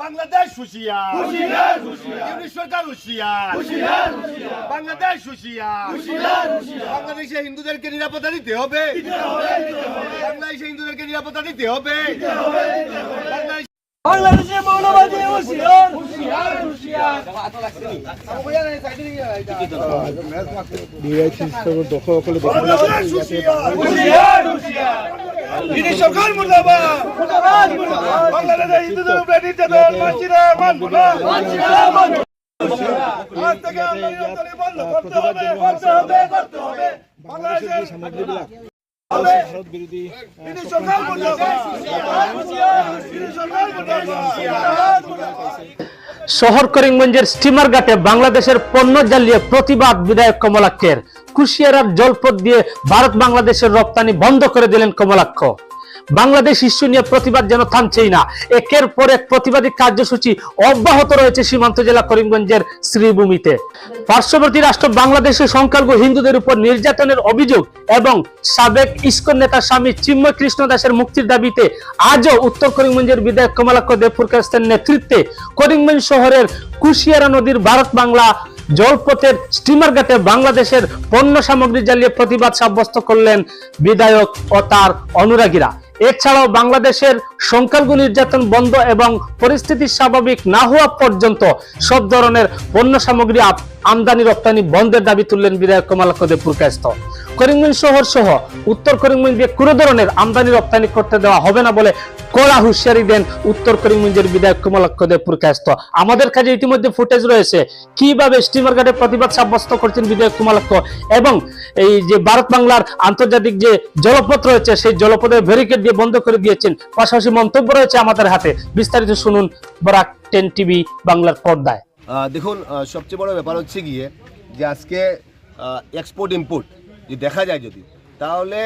বাংলাদেশ হুশিয়ার। হুঁশিয়ার হুঁশিয়ার। ইউনিট সরকার হুশিয়ার। হুঁশিয়ার হুঁশিয়ার। বাংলাদেশ হুশিয়ার। হুঁশিয়ার হুঁশিয়ার। বাংলাদেশে হিন্দুদেরকে নিরাপত্তা দিতে হবে। বাংলাদেশে হিন্দুদেরকে নিরাপত্তা দিতে হবে। বাংলাদেশ বাংলাদেশে মৌলবাদী হুঁশিয়ার। হুঁশিয়ার হুঁশিয়ার। বাংলাদেশ হুশিয়ার। হুঁশিয়ার হুঁশিয়ার সরকার মুর্দাবাদ। মুর্দাবাদ মুর্দাবাদ বাংলাদেশে হিন্দুদের উপরে নির্যাতন মানছি না মানবো আজ থেকে আমরা বন্ধ করতে হবে করতে হবে করতে হবে। বাংলাদেশের হবে ইউনিট সরকার মুর্দাবাদ ইউনিট সরকার মুর্দাবাদ শহর করিমগঞ্জের স্টিমার ঘাটে বাংলাদেশের পণ্য জ্বালিয়ে প্রতিবাদ বিধায়ক কমলাক্ষের। কুশিয়ারার জলপথ দিয়ে ভারত বাংলাদেশের রপ্তানি বন্ধ করে দিলেন কমলাক্ষ। বাংলাদেশ ইস্যু নিয়ে প্রতিবাদ যেন থামছেই না। একের পর এক প্রতিবাদী কার্যসূচি অব্যাহত রয়েছে সীমান্ত জেলা করিমগঞ্জের শ্রীভূমিতে। পার্শ্ববর্তী রাষ্ট্র বাংলাদেশের সংখ্যালঘু হিন্দুদের উপর নির্যাতনের অভিযোগ এবং সাবেক ইস্কন নেতা স্বামী চিন্ময় কৃষ্ণ দাসের মুক্তির দাবিতে আজও উত্তর করিমগঞ্জের বিধায়ক কমলাক্ষ দেবপুর কাস্তের নেতৃত্বে করিমগঞ্জ শহরের কুশিয়ারা নদীর ভারত বাংলা জলপথের স্টিমার ঘাটে বাংলাদেশের পণ্য সামগ্রী জ্বালিয়ে প্রতিবাদ সাব্যস্ত করলেন বিধায়ক ও তার অনুরাগীরা। এছাড়াও বাংলাদেশের সংখ্যালঘু নির্যাতন বন্ধ এবং পরিস্থিতি স্বাভাবিক না হওয়া পর্যন্ত সব ধরনের পণ্য সামগ্রী আমদানি রপ্তানি বন্ধের দাবি তুললেন বিধায়ক কমলাক্ষ দেবপুর কাস্ত করিমগঞ্জ শহর সহ উত্তর করিমগঞ্জে কোনো ধরনের আমদানি রপ্তানি করতে দেওয়া হবে না বলে কড়া হুঁশিয়ারি দেন উত্তর করিমগঞ্জের বিধায়ক কমলাক্ষ দেবপুর কাস্ত আমাদের কাছে ইতিমধ্যে ফুটেজ রয়েছে কীভাবে স্টিমার ঘাটে প্রতিবাদ সাব্যস্ত করছেন বিধায়ক কমলাক্ষ এবং এই যে ভারত বাংলার আন্তর্জাতিক যে জলপথ রয়েছে, সেই জলপথের ব্যারিকেড দিয়ে বন্ধ করে দিয়েছেন। পাশাপাশি মন্তব্য রয়েছে আমাদের হাতে। বিস্তারিত শুনুন বরাক টেন টিভি বাংলার পর্দায়। দেখুন সবচেয়ে বড় ব্যাপার হচ্ছে গিয়ে যে আজকে এক্সপোর্ট ইম্পোর্ট যদি দেখা যায় যদি, তাহলে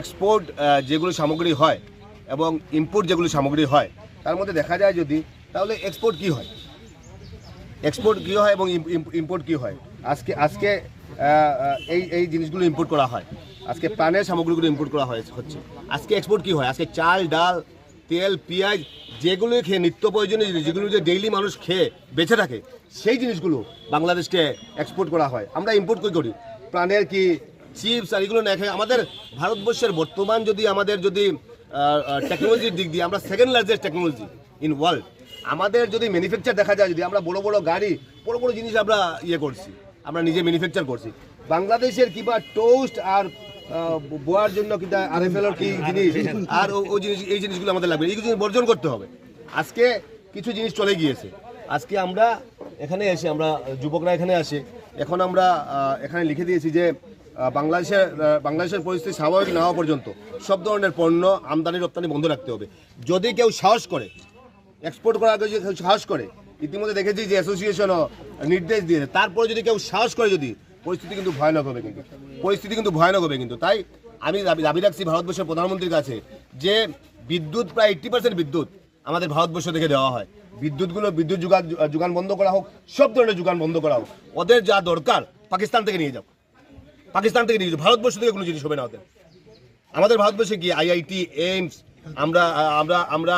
এক্সপোর্ট যেগুলো সামগ্রী হয় এবং ইম্পোর্ট যেগুলো সামগ্রী হয়, তার মধ্যে দেখা যায় যদি, তাহলে এক্সপোর্ট কি হয়? এক্সপোর্ট কী হয় এবং ইম্পোর্ট কী হয়? আজকে আজকে এই এই জিনিসগুলো ইম্পোর্ট করা হয়। আজকে প্রাণের সামগ্রীগুলো ইম্পোর্ট করা হয় হচ্ছে। আজকে এক্সপোর্ট কী হয়? আজকে চাল, ডাল তেল, পেঁয়াজ যেগুলো খেয়ে নিত্য প্রয়োজনীয় জিনিস, যেগুলো যে ডেইলি মানুষ খেয়ে বেঁচে থাকে, সেই জিনিসগুলো বাংলাদেশকে এক্সপোর্ট করা হয়। আমরা ইম্পোর্ট কী করি? প্রাণের কি চিপস আর এগুলো না খেয়ে আমাদের ভারতবর্ষের বর্তমান যদি আমাদের যদি টেকনোলজির দিক দিয়ে আমরা second largest technology in world আমাদের যদি ম্যানুফ্যাকচার দেখা যায়, যদি আমরা বড় বড় গাড়ি, বড় বড় জিনিস আমরা ইয়ে করছি, আমরা নিজে ম্যানুফ্যাকচার করছি। বাংলাদেশের কিবা টোস্ট আর বোয়ার জন্য কিবা আর এফ কি জিনিস? আর ওই জিনিস এই জিনিসগুলো আমাদের লাগবে এই বর্জন করতে হবে। আজকে কিছু জিনিস চলে গিয়েছে। আজকে আমরা এখানে এসে, আমরা যুবকরা এখানে আসে। এখন আমরা এখানে লিখে দিয়েছি যে বাংলাদেশের বাংলাদেশের পরিস্থিতি স্বাভাবিক না হওয়া পর্যন্ত সব ধরনের পণ্য আমদানি, রপ্তানি বন্ধ রাখতে হবে। যদি কেউ সাহস করে এক্সপোর্ট করার আগে যদি কেউ সাহস করে, ইতিমধ্যে দেখেছি যে অ্যাসোসিয়েশনও নির্দেশ দিয়েছে। তারপরে যদি কেউ সাহস করে যদি পরিস্থিতি কিন্তু ভয়ানক হবে কিন্তু। পরিস্থিতি কিন্তু ভয়ানক হবে কিন্তু। তাই আমি দাবি রাখছি ভারতবর্ষের প্রধানমন্ত্রীর কাছে যে বিদ্যুৎ প্রায় এইট্টি পার্সেন্ট বিদ্যুৎ আমাদের ভারতবর্ষ থেকে দেওয়া হয়। বিদ্যুৎগুলো, বিদ্যুৎ যোগান যোগান বন্ধ করা হোক, সব ধরনের যোগান বন্ধ করা হোক। ওদের যা দরকার, পাকিস্তান থেকে নিয়ে যাও। পাকিস্তান থেকে নিয়ে যাও। ভারতবর্ষ থেকে কোনো জিনিস হবে না ওদের। আমাদের ভারতবর্ষে কি আইআইটি এইমস, আমরা আমরা আমরা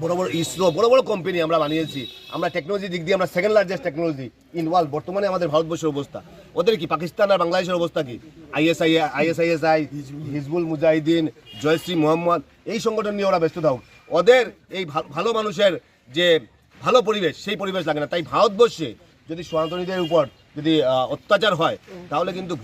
বড় বড় ইসরো, বড় বড় কোম্পানি আমরা বানিয়েছি। আমরা টেকনোলজি দিক দিয়ে আমরা second largest technology in world বর্তমানে আমাদের ভারতবর্ষের অবস্থা। ওদের কি, পাকিস্তান আর বাংলাদেশের অবস্থা কি? আইএসআই আইএসআইএসআই হিজবুল মুজাহিদিন, জয়শ্রী মোহাম্মদ, এই সংগঠন নিয়ে ওরা ব্যস্ত থাকুক। ওদের এই ভালো মানুষের যে ভালো পরিবেশ, সেই পরিবেশ লাগে না। তাই ভারতবর্ষে যদি সনাতনীদের উপর যদি অত্যাচার হয়, তাহলে কিন্তু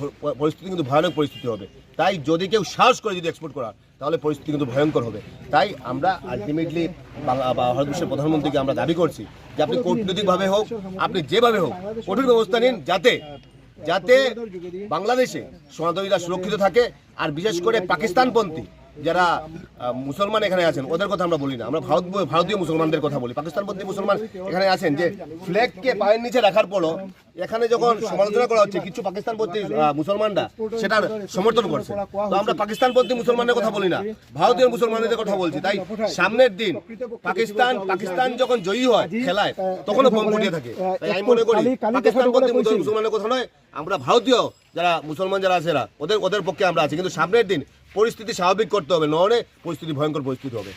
পরিস্থিতি কিন্তু ভয়ানক পরিস্থিতি হবে। তাই যদি কেউ সাহস করে যদি এক্সপোর্ট করার, তাহলে পরিস্থিতি কিন্তু ভয়ঙ্কর হবে। তাই আমরা আলটিমেটলি ভারতবর্ষের প্রধানমন্ত্রীকে আমরা দাবি করছি যে আপনি কূটনৈতিকভাবে হোক, আপনি যেভাবে হোক, কঠোর ব্যবস্থা নিন যাতে যাতে বাংলাদেশে সনাতনীরা সুরক্ষিত থাকে, আর বিশেষ করে পাকিস্তানপন্থী যারা মুসলমান এখানে আছেন, ওদের কথা আমরা বলি না। আমরা ভারত, ভারতীয় মুসলমানদের কথা বলি। পাকিস্তানপন্থী মুসলমান এখানে আছেন যে ফ্ল্যাগকে পায়ের নিচে রাখার পরও এখানে যখন সমালোচনা করা হচ্ছে, কিছু পাকিস্তানপন্থী মুসলমানরা সেটার সমর্থন করছে। তো আমরা পাকিস্তানপন্থী মুসলমানের কথা বলি না, ভারতীয় মুসলমানদের কথা বলছি। তাই সামনের দিন পাকিস্তান পাকিস্তান যখন জয়ী হয় খেলায়, তখনও বোম ফুটিয়ে থাকে। তাই আমি মনে করি পাকিস্তানপন্থী মুসল- মুসলমানের কথা নয়, আমরা ভারতীয় যারা মুসলমান যারা আছে ওদের ওদের পক্ষে আমরা আছি। কিন্তু সামনের দিন পরিস্থিতি স্বাভাবিক করতে হবে নহলে পরিস্থিতি ভয়ঙ্কর পরিস্থিতি হবে।